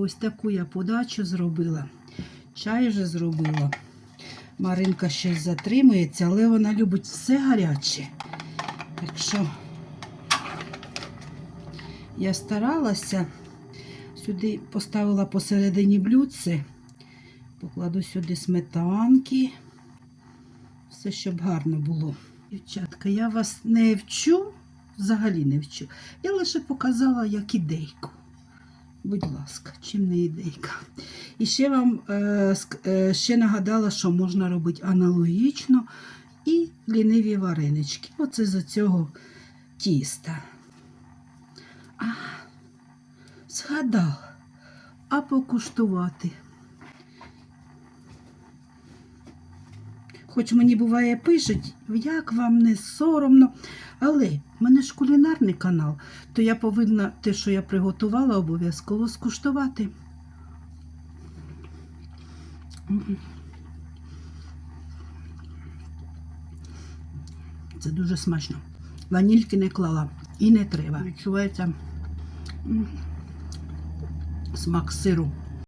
Ось таку я подачу зробила. Чай вже зробила. Маринка щось затримується, але вона любить все гаряче. Так що я старалася, сюди поставила посередині блюдце, покладу сюди сметанки. Все, щоб гарно було. Дівчатка, я вас не вчу, взагалі не вчу. Я лише показала як ідейку. Будь ласка, чим не ідейка. І ще вам е, е, ще нагадала, що можна робити аналогічно і ліниві варенички. Оце з цього тіста. А, згадала. А покуштувати. Хоч мені буває пишуть, як вам не соромно. Але в мене ж кулінарний канал, то я повинна те, що я приготувала, обов'язково скуштувати. Це дуже смачно. Ванільки не клала і не треба. Відчувається смак сиру.